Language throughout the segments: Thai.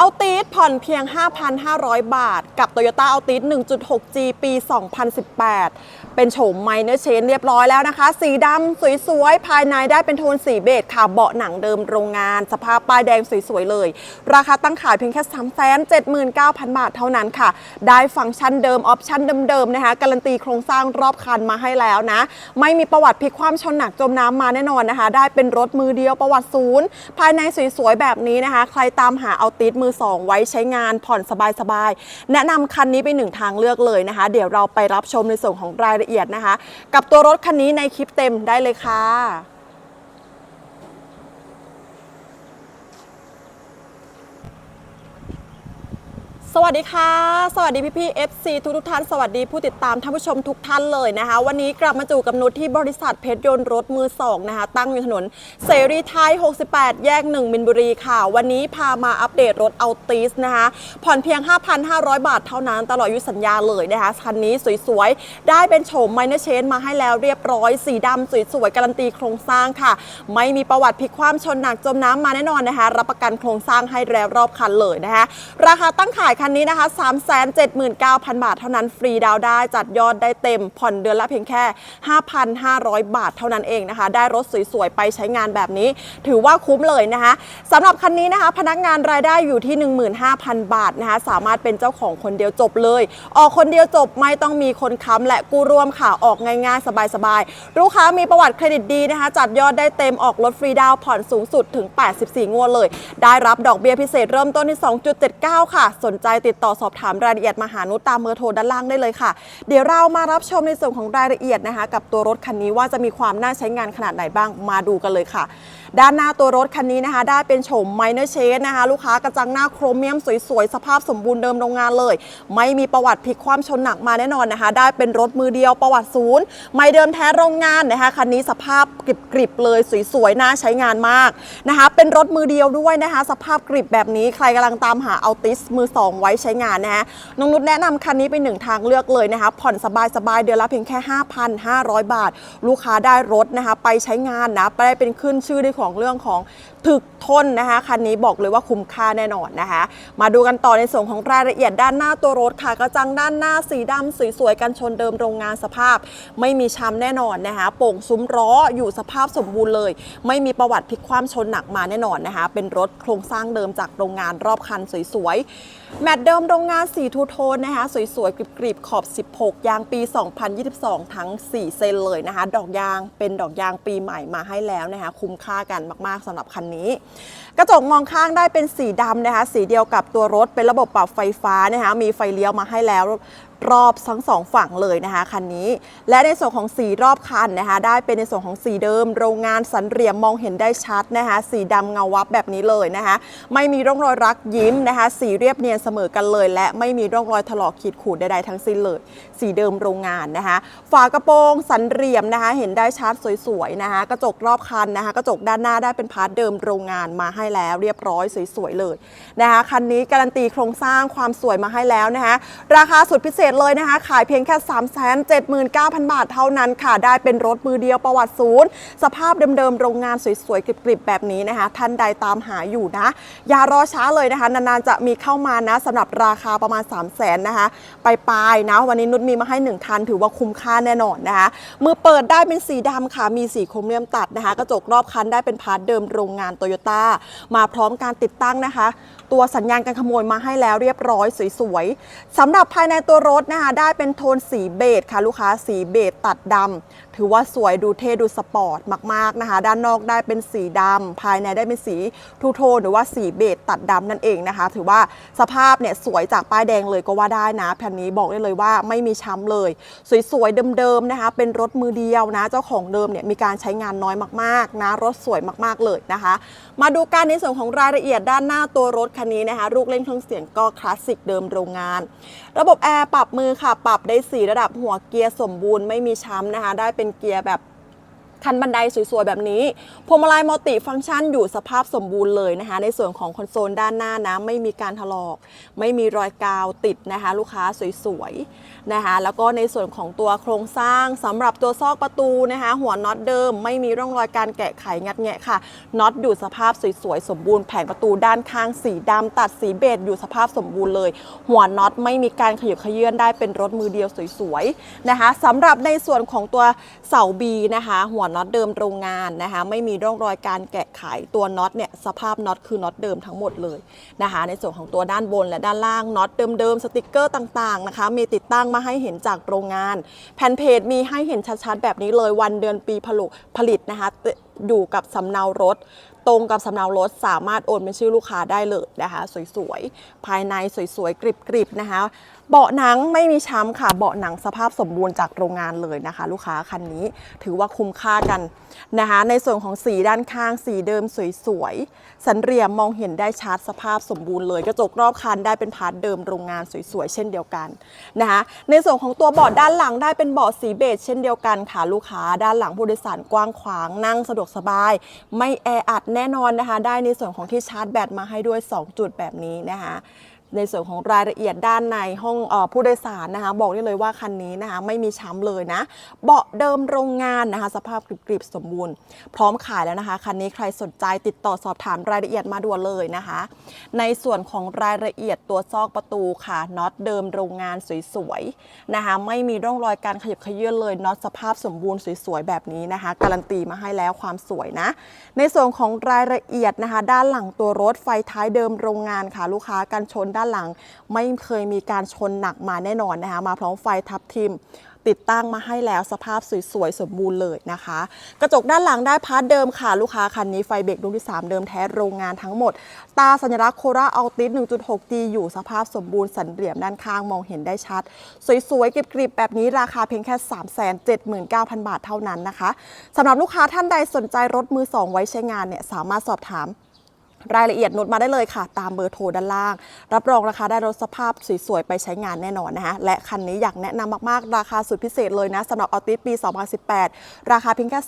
เอาตีสผ่อนเพียง 5,500 บาท กับ Toyota a l t i s 1.6G ปี 2018 เป็นโฉมไมเนอร์เชนเรียบร้อยแล้วนะคะ สีดำสวยๆ ภายในได้เป็นโทนสีเบจค่ะ เบาะหนังเดิมโรงงาน สภาพป้ายแดงสวยๆ เลย ราคาตั้งขายเพียงแค่ 379,000 บาทเท่านั้นค่ะ ได้ฟังก์ชันเดิม ออปชันเดิมๆ นะคะ การันตีโครงสร้างรอบคันมาให้แล้วนะ ไม่มีประวัติพลิกคว่ำชนหนักจมน้ำมาแน่นอนนะคะ ได้เป็นรถมือเดียวประวัติศูนย์ ภายในสวยๆ แบบนี้นะคะ ใครตามหาเอาติดมืออ 2 ไว้ใช้งานผ่อนสบายๆ แนะนำคันนี้เป็นหนึ่งทางเลือกเลยนะคะ เดี๋ยวเราไปรับชมในส่วนของรายละเอียดนะคะ กับตัวรถคันนี้ในคลิปเต็มได้เลยค่ะ สวัสดีค่ะ สวัสดีพี่พี่ๆ FC ทุกทุกท่าน สวัสดีผู้ติดตามท่านผู้ชมทุกท่านเลยนะคะ วันนี้กลับมาจู่กับนุชที่บริษัทเพชรยนต์รถมือสองนะคะ ตั้งอยู่ถนนเสรีไทย 68 แยก 1 มินบุรีค่ะ วันนี้พามาอัปเดตรถเอาติสนะคะ ผ่อนเพียง 5,500 บาทเท่านั้นตลอดอายุสัญญาเลยนะคะคันนี้สวยๆ ได้เป็นโฉมไมเนอร์เชนมาให้แล้วเรียบร้อย สีดำสวยๆ การันตีโครงสร้างค่ะ ไม่มีประวัติพลิกคว่ำชนหนักจมน้ำมาแน่นอนนะคะ รับประกันโครงสร้างให้แล้วรอบคันเลยนะคะ ราคาตั้งขายคันนนี้นะคะ 379,000 บาทเท่านั้นฟรีดาวได้จัดยอดได้เต็ม ผ่อนเดือนละเพียงแค่ 5,500 บาทเท่านั้นเองนะคะ ได้รถสวยๆ ไปใช้งานแบบนี้ ถือว่าคุ้มเลยนะคะสำหรับคันนี้นะคะ พนักงานรายได้อยู่ที่ 15,000 บาทนะคะ สามารถเป็นเจ้าของคนเดียวจบเลย ออกคนเดียวจบไม่ต้องมีคนค้ำและกู้ร่วมค่ะออกง่ายๆ สบายๆลูกค้ามีประวัติเครดิตดีนะคะ จัดยอดได้เต็มออกรถฟรีดาวผ่อนสูงสุดถึง 84 งวดเลย ได้รับดอกเบี้ยพิเศษเริ่มต้นที่ 2.79 ค่ะ สนใจติดต่อสอบถามรายละเอียดมาหานุตามเบอร์โทรด้านล่างได้เลยค่ะ เดี๋ยวเรามารับชมในส่วนของรายละเอียดนะคะ กับตัวรถคันนี้ว่าจะมีความน่าใช้งานขนาดไหนบ้างมาดูกันเลยค่ะ ด้านหน้าตัวรถคันนี้นะคะ ได้เป็นโฉมไมเนอร์เชนนะคะ ลูกค้ากระจังหน้าโครเมียมสวยๆ สภาพสมบูรณ์เดิมโรงงานเลย ไม่มีประวัติพลิกความชนหนักมาแน่นอนนะคะ ได้เป็นรถมือเดียวประวัติศูนย์ไม่เดิมแท้โรงงานนะคะคันนี้สภาพกริบๆเลยสวยๆน่าใช้งานมากนะคะ เป็นรถมือเดียวด้วยนะคะ สภาพกริบแบบนี้ใครกำลังตามหาเอาติสมือสองไว้ใช้งานนะคะน้องนุชแนะนำคันนี้เป็นหนึ่งทางเลือกเลยนะคะผ่อนสบายๆเดือนละเพียงแค่ 5,500 บาท ลูกค้าได้รถนะคะไปใช้งานนะไปได้เป็นขึ้นชื่อในของเรื่องของถึกทนนะคะคันนี้บอกเลยว่าคุ้มค่าแน่นอนนะคะ มาดูกันต่อในส่วนของรายละเอียดด้านหน้าตัวรถค่ะกระจังด้านหน้าสีดำสวยๆกันชนเดิมโรงงานสภาพ ไม่มีช้ำแน่นอนนะคะโป่งซุ้มล้ออยู่สภาพสมบูรณ์เลย ไม่มีประวัติพลิกคว่ำชนหนักมาแน่นอนนะคะ เป็นรถโครงสร้างเดิมจากโรงงานรอบคันสวยๆแมตเดิมโรงงานสีทูโทนนะคะ สวยๆกรีบๆขอบ 16 ยางปี 2022 ทั้ง 4 เซนเลยนะคะ ดอกยางเป็นดอกยางปีใหม่มาให้แล้วนะคะ คุ้มค่ากันมากๆสำหรับคันนี้ กระจกมองข้างได้เป็นสีดำนะคะ สีเดียวกับตัวรถเป็นระบบปรับไฟฟ้านะคะ มีไฟเลี้ยวมาให้แล้ว รอบทั้งสองฝั่งเลยนะคะคันนี้ และในส่วนของสีรอบคันนะคะ ได้เป็นในส่วนของสีเดิม โรงงานสันเหลี่ยมมองเห็นได้ชัดนะคะ สีดำเงาวับแบบนี้เลยนะคะ ไม่มีร่องรอยรักยิ้มนะคะ สีเรียบเนียนเสมอกันเลย และไม่มีร่องรอยถลอกขีดขูดใดๆทั้งสิ้นเลย สีเดิมโรงงานนะคะ ฝากระโปรงสันเหลี่ยมนะคะ เห็นได้ชัดสวยๆนะคะ กระจกรอบคันนะคะ กระจกด้านหน้าได้เป็นพาร์ทเดิมโรงงานมาให้แล้ว เรียบร้อยสวยๆเลยนะคะคันนี้การันตีโครงสร้างความสวยมาให้แล้วนะคะ ราคาสุดพิเศษเลยนะคะ ขายเพียงแค่ 3 7 9 0 0 0 บาทเท่านั้นค่ะ ได้เป็นรถมือเดียวประวัติศูนย์ สภาพเดิมๆ โรงงานสวยๆ กริบๆ แบบนี้นะคะ ท่านใดตามหาอยู่นะ อย่ารอช้าเลยนะคะ นานๆ จะมีเข้ามานะสำหรับราคาประมาณ 3 0 0 0 0นนะคะ ไปปลายนะ วันนี้นุชมีมาให้ 1 คัน ถือว่าคุ้มค่าแน่นอนนะคะ มือเปิดได้เป็นสีดำค่ะ มีสีโครเมียมตัดนะคะ กระจกรอบคันได้เป็นพาร์ทเดิมโรงงานโตโยต้า มาพร้อมการติดตั้งนะคะ ตัวสัญญาณการขโมยมาให้แล้วเรียบร้อยสวยๆสำหรับภายในตัวรถนะคะได้เป็นโทนสีเบจค่ะลูกค้าสีเบจตัดดำถือว่าสวยดูเท่ดูสปอร์ตมากๆนะคะ ด้านนอกได้เป็นสีดำภายในได้เป็นสีทูโทนหรือว่าสีเบจตัดดำนั่นเองนะคะ ถือว่าสภาพเนี่ยสวยจากป้ายแดงเลยก็ว่าได้นะแผ่นนี้บอกได้เลยว่าไม่มีช้ำเลย สวยๆเดิมๆนะคะ เป็นรถมือเดียวนะ เจ้าของเดิมเนี่ยมีการใช้งานน้อยมากๆนะรถสวยมากๆเลยนะคะ มาดูการในส่วนของรายละเอียดด้านหน้าตัวรถคันนี้นะคะลูกเล่นเครื่องเสียงก็คลาสสิกเดิมโรงงาน ระบบแอร์ปรับมือค่ะ ปรับได้ 4 ระดับหัวเกียร์สมบูรณ์ไม่มีช้ำนะคะ ได้เป็นเกียร์แบบ คันบันไดสวยๆ แบบนี้พวงมาลัยมัลติฟังก์ชันอยู่สภาพสมบูรณ์เลยนะคะ ในส่วนของคอนโซลด้านหน้านะ ไม่มีการถลอก ไม่มีรอยกาวติดนะคะ ลูกค้าสวยๆนะคะ แล้วก็ในส่วนของตัวโครงสร้างสำหรับตัวซอกประตูนะคะ หัวน็อตเดิม ไม่มีร่องรอยการแกะไขงัดแงะค่ะน็อตอยู่สภาพสวยๆ สมบูรณ์แผงประตูด้านข้างสีดำตัดสีเบจอยู่สภาพสมบูรณ์เลย หัวน็อตไม่มีการขยับขยื่นได้เป็นรถมือเดียวสวยๆนะคะสำหรับในส่วนของตัวเสาบีนะคะ หัวน็อตเดิมโรงงานนะคะ ไม่มีร่องรอยการแกะไขตัวน็อตเนี่ยสภาพน็อตคือน็อตเดิมทั้งหมดเลยนะคะ ในส่วนของตัวด้านบนและด้านล่างน็อตเดิมๆสติกเกอร์ต่างๆนะคะ มีติดตั้งมาให้เห็นจากโรงงาน แผ่นเพจมีให้เห็นชัดๆแบบนี้เลยวันเดือนปีผลุผลิตนะคะอยู่กับสำเนารถ ตรงกับสำเนารถสามารถโอนเป็นชื่อลูกค้าได้เลยนะคะ สวยๆ ภายในสวยๆกริบๆนะคะ เบาะหนังไม่มีช้ำค่ะเบาะหนังสภาพสมบูรณ์จากโรงงานเลยนะคะ ลูกค้าคันนี้ถือว่าคุ้มค่ากันนะคะ ในส่วนของสีด้านข้างสีเดิมสวยๆ สันเหลี่ยมมองเห็นได้ชัดสภาพสมบูรณ์เลย กระจกรอบคันได้เป็นพาร์ทเดิมโรงงานสวยๆ เช่นเดียวกันนะคะ ในส่วนของตัวเบาะด้านหลังได้เป็นเบาะสีเบจเช่นเดียวกันค่ะลูกค้าด้านหลังผู้โดยสารกว้างขวางนั่งสะดวกสบาย ไม่แออัดแน่นอนนะคะ ได้ในส่วนของที่ชาร์จแบตมาให้ด้วย 2 จุดแบบนี้นะคะ ในส่วนของรายละเอียดด้านในห้องอผู้โดยสารนะคะ บอกได้เลยว่าคันนี้นะคะไม่มีช้ำเลยนะ เบาะเดิมโรงงานนะคะ สภาพกริบๆสมบูรณ์ พร้อมขายแล้วนะคะ คันนี้ใครสนใจติดต่อสอบถามรายละเอียดมาด่วนเลยนะคะ ในส่วนของรายละเอียดตัวซอกประตูค่ะน็อตเดิมโรงงานสวยๆนะคะ ไม่มีร่องรอยการขยับขยื่นเลยน็อตสภาพสมบูรณ์สวยๆแบบนี้นะคะ การันตีมาให้แล้วความสวยนะ ในส่วนของรายละเอียดนะคะ ด้านหลังตัวรถไฟท้ายเดิมโรงงานค่ะลูกค้ากันชนด้านหลัง ไม่เคยมีการชนหนักมาแน่นอนนะคะมาพร้อมไฟทับทิมติดตั้งมาให้แล้วสภาพสวยๆ สมบูรณ์เลยนะคะ กระจกด้านหลังได้พาร์ทเดิมค่ะ ลูกค้าคันนี้ไฟเบรกดวงที่ 3 เดิมแท้โรงงานทั้งหมด ตาสัญลักษณ์โคราอัลติส 1.6D อยู่สภาพสมบูรณ์สันเหลี่ยมด้านข้างมองเห็นได้ชัด สวยๆ กริบๆ แบบนี้ราคาเพียงแค่ 379,000 บาทเท่านั้นนะคะสำหรับลูกค้าท่านใดสนใจรถมือสองไว้ใช้งานเนี่ยสามารถสอบถาม รายละเอียดน้ตมาได้เลยค่ะ ตามเบอร์โทรด้านล่าง รับรองราคาได้รถสภาพสวยๆ ไปใช้งานแน่นอนนะคะและคันนี้อยากแนะนำมากๆ ราคาสุดพิเศษเลยนะสำหรับออติสปี 2018 ราคาเพียงแค่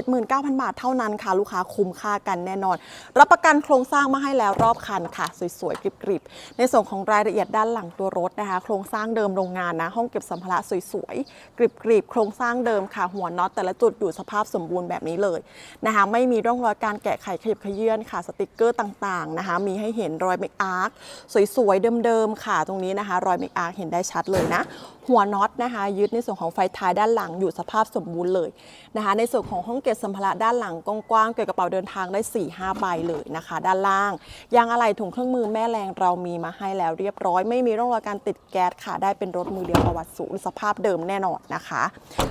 379,000 บาทเท่านั้นค่ะ ลูกค้าคุ้มค่ากันแน่นอน รับประกันโครงสร้างมาให้แล้วรอบคันค่ะ สวยๆ กริบๆ ในส่วนของรายละเอียดด้านหลังตัวรถนะคะ โครงสร้างเดิมโรงงานนะห้องเก็บสัมภาระสวยๆกริบๆโครงสร้างเดิมค่ะ หัวน็อตแต่ละจุดอยู่สภาพสมบูรณ์แบบนี้เลยนะคะไม่มีร่องรอยการแกะไขขยับขยื่นค่ะสติกเกอร์ต่างๆนะคะ มีให้เห็นรอยเมคอาร์คสวยๆ เดิมๆ ค่ะ ตรงนี้นะคะ รอยเมคอาร์คเห็นได้ชัดเลยนะ หัวน็อตนะคะ ยึดในส่วนของไฟท้ายด้านหลังอยู่สภาพสมบูรณ์เลยนะคะ ในส่วนของห้องเก็บสัมภาระด้านหลังกว้างๆ เกี่ยวกับกระเป๋าเดินทางได้4-5ใบเลยนะคะ ด้านล่าง ยางอะไหล่ถุงเครื่องมือแม่แรงเรามีมาให้แล้วเรียบร้อย ไม่มีร่องรอยการติดแก๊สค่ะ ได้เป็นรถมือเดียวประวัติสูงสภาพเดิมแน่นอนนะคะ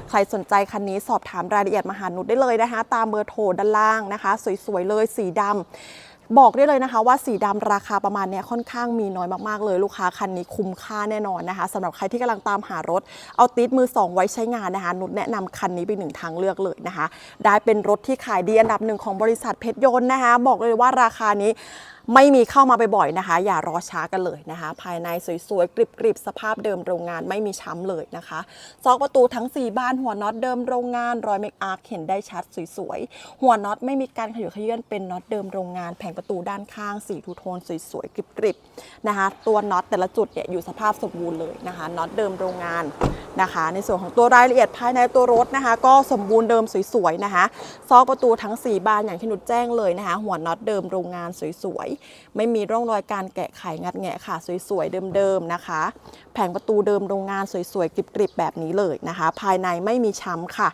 ใครสนใจคันนี้สอบถามรายละเอียดมาหานุชได้เลยนะคะ ตามเบอร์โทรด้านล่างนะคะ สวยๆเลยสีดำ บอกได้เลยนะคะว่าสีดำราคาประมาณนี้ค่อนข้างมีน้อยมากๆเลย ลูกค้าคันนี้คุ้มค่าแน่นอนนะคะสำหรับใครที่กำลังตามหารถ เอาติดมือ 2 ไว้ใช้งานนะคะนุชแนะนำคันนี้เป็นหนึ่งทางเลือกเลยนะคะ ได้เป็นรถที่ขายดีอันดับหนึ่งของบริษัทเพชรยนต์นะคะ บอกเลยว่าราคานี้ ไม่มีเข้ามาบ่อยๆนะคะ อย่ารอช้ากันเลยนะคะ ภายในสวยๆกริบๆสภาพเดิมโรงงานไม่มีช้ำเลยนะคะซอกประตูทั้ง 4 บ้านหัวน็อตเดิมโรงงาน รอยเมคอาร์คเห็นได้ชัดสวยๆหัวน็อตไม่มีการขยับเขยื่นเป็นน็อตเดิมโรงงาน แผงประตูด้านข้างสีทูโทนสวยๆกริบๆนะคะ ตัวน็อตแต่ละจุดเนี่ยอยู่สภาพสมบูรณ์เลยนะคะน็อตเดิมโรงงานนะคะ ในส่วนของตัวรายละเอียดภายในตัวรถนะคะ ก็สมบูรณ์เดิมสวยๆนะคะซอกประตูทั้ง 4 บานอย่างที่นุชแจ้งเลยนะคะ หัวน็อตเดิมโรงงานสวยๆไม่มีร่องรอยการแกะไขงัดแงะค่ะ สวยๆ เดิมๆนะคะ แผงประตูเดิมโรงงานสวยๆกริบๆแบบนี้เลยนะคะ ภายในไม่มีช้ำค่ะ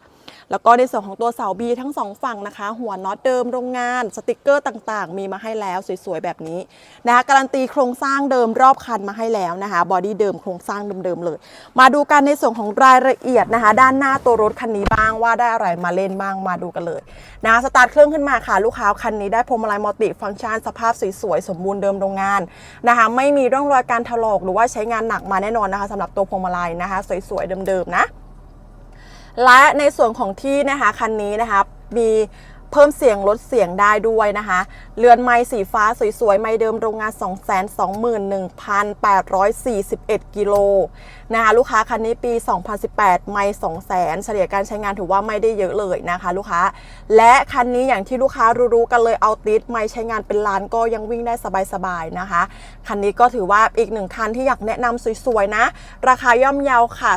แล้วก็ในส่วนของตัวเสาบีทั้งสองฝั่งนะคะ หัวน็อตเดิมโรงงาน สติกเกอร์ต่างๆ มีมาให้แล้วสวยๆแบบนี้นะคะการันตีโครงสร้างเดิมรอบคันมาให้แล้วนะคะบอดี้เดิมโครงสร้างเดิมๆเลย มาดูกันในส่วนของรายละเอียดนะคะ ด้านหน้าตัวรถคันนี้บ้างว่าได้อะไรมาเล่นบ้างมาดูกันเลยนะสตาร์ทเครื่องขึ้นมาค่ะ ลูกค้าคันนี้ได้พวงมาลัยมัลติฟังก์ชันสภาพสวยๆสมบูรณ์เดิมโรงงานนะคะไม่มีร่องรอยการถลอกหรือว่าใช้งานหนักมาแน่นอนนะคะสำหรับตัวพวงมาลัยนะคะ สวยๆเดิมๆนะ และในส่วนของที่นะคะคันนี้นะคะมีเพิ่มเสียงลดเสียงได้ด้วยนะคะ เรือนไม้สีฟ้าสวยๆ ไม้เดิมโรงงาน 221,841 กิโลนะคะลูกค้าคันนี้ปี 2018 ไม้200,000 เฉลี่ยการใช้งานถือว่าไม่ได้เยอะเลยนะคะ ลูกค้า และคันนี้อย่างที่ลูกค้ารู้ๆกันเลยเอาติดไม้ใช้งานเป็นล้านก็ยังวิ่งได้สบายๆนะคะ คันนี้ก็ถือว่าอีกหนึ่งคันที่อยากแนะนำสวยๆนะ ราคาย่อมเยาค่ะ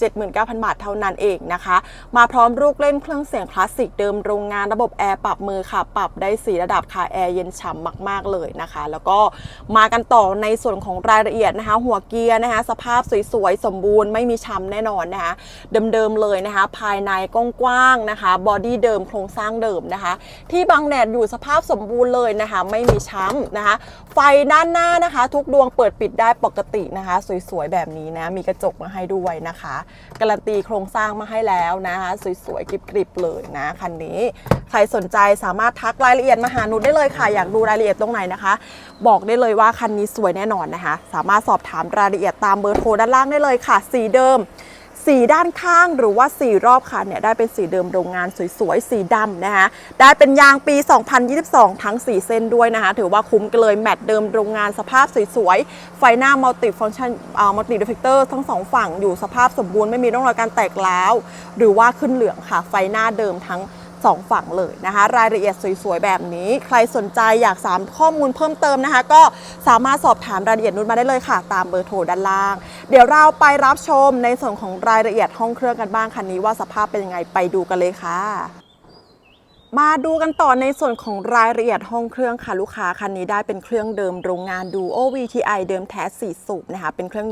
379,000 บาทเท่านั้นเองนะคะ มาพร้อมลูกเล่นเครื่องเสียงคลาสสิกเดิมโรงงานระบบแอร์ปรับมือค่ะ ปรับได้สีระดับค่ะแอร์เย็นฉ่ำมาก ๆเลยนะคะ แล้วก็มากันต่อในส่วนของรายละเอียดนะคะ หัวเกียร์นะคะ สภาพสวยๆสมบูรณ์ไม่มีช้ำแน่นอนนะคะเดิมๆเลยนะคะ ภายในกว้างๆนะคะบอดี้เดิมโครงสร้างเดิมนะคะ ที่บังแดดอยู่สภาพสมบูรณ์เลยนะคะ ไม่มีช้ำนะคะ ไฟด้านหน้านะคะ ทุกดวงเปิดปิดได้ปกตินะคะ สวยๆแบบนี้นะมีกระจกมาให้ด้วยนะคะ การันตีโครงสร้างมาให้แล้วนะคะสวยๆกริบๆเลยนะคันนี้ใครสนใจสามารถทักรายละเอียดมาหานุชได้เลยค่ะ อยากดูรายละเอียดตรงไหนนะคะ บอกได้เลยว่าคันนี้สวยแน่นอนนะคะ สามารถสอบถามรายละเอียดตามเบอร์โทรด้านล่างได้เลยค่ะ สีเดิม สีด้านข้างหรือว่าสีรอบคันเนี่ยได้เป็นสีเดิมโรงงานสวยๆ สีดำนะคะได้เป็นยางปี 2022 ทั้ง 4 เส้นด้วยนะคะ ถือว่าคุ้มกันเลยแมตต์เดิมโรงงานสภาพสวยๆ ไฟหน้ามัลติฟังชันมัลติเดฟเฟกเตอร์ทั้งสองฝั่งอยู่สภาพสมบูรณ์ไม่มีร่องรอยการแตกร้าว หรือว่าขึ้นเหลืองค่ะไฟหน้าเดิมทั้ง สองฝั่งเลยนะคะ รายละเอียดสวยๆ แบบนี้ ใครสนใจอยากสามข้อมูลเพิ่มเติมนะคะ ก็สามารถสอบถามรายละเอียดนุนมาได้เลยค่ะ ตามเบอร์โทรด้านล่าง เดี๋ยวเราไปรับชมในส่วนของรายละเอียดห้องเครื่องกันบ้างคันนี้ว่าสภาพเป็นยังไงไปดูกันเลยค่ะ มาดูกันต่อในส่วนของรายละเอียดห้องเครื่องค่ะลูกค้าคันนี้ได้เป็นเครื่องเดิมโรงงานดู OVTI เดิมแท้4สูบนะคะเป็นเครื่อง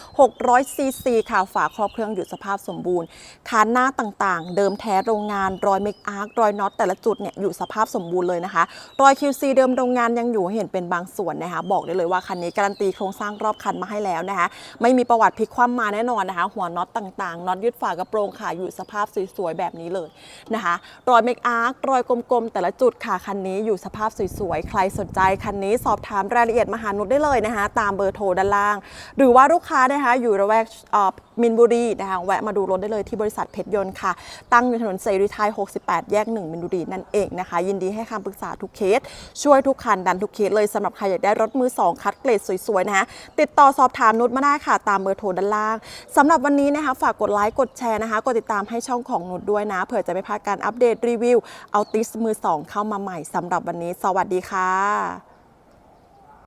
1,600ซีซีค่ะฝาครอบเครื่องอยู่สภาพสมบูรณ์คานหน้าต่างๆ เดิมแท้โรงงานรอยเมคอาร์ครอยน็อตแต่ละจุดเนี่ยอยู่สภาพสมบูรณ์เลยนะคะ รอย QC เดิมโรงงานยังอยู่เห็นเป็นบางส่วนนะคะ บอกได้เลยว่าคันนี้การันตีโครงสร้างรอบคันมาให้แล้วนะคะ ไม่มีประวัติพลิกคว่ำมาแน่นอนนะคะ หัวน็อตต่างๆน็อตยึดฝากระโปรงค่ะอยู่สภาพสวยๆแบบนี้เลยนะคะ รอยเมคอาร์ครอยกลมๆ แต่ละจุดค่ะ คันนี้อยู่สภาพสวยๆ ใครสนใจคันนี้สอบถามรายละเอียดมาหานุชได้เลยนะคะ ตามเบอร์โทรด้านล่าง หรือว่าลูกค้านะคะอยู่ระแวกมินบุรีนะคะแวะมาดูรถได้เลยที่บริษัทเพชรยนต์ค่ะ ตั้งอยู่ถนนเสรีไทย 68 แยก 1 มินบุรีนั่นเองนะคะ ยินดีให้คำปรึกษาทุกเคส ช่วยทุกคันดันทุกเคสเลยสำหรับใครอยากได้รถมือ 2 คัดเกรดสวยๆนะคะติดต่อสอบถามนุชมาได้ค่ะ ตามเบอร์โทรด้านล่างสำหรับวันนี้นะคะฝากกดไลค์กดแชร์นะคะกดติดตามให้ช่องของนุชด้วยนะเผื่อจะไม่พลาดการอัปเดตรีวิวเอาติสมือสองเข้ามาใหม่สำหรับวันนี้ สวัสดีค่ะ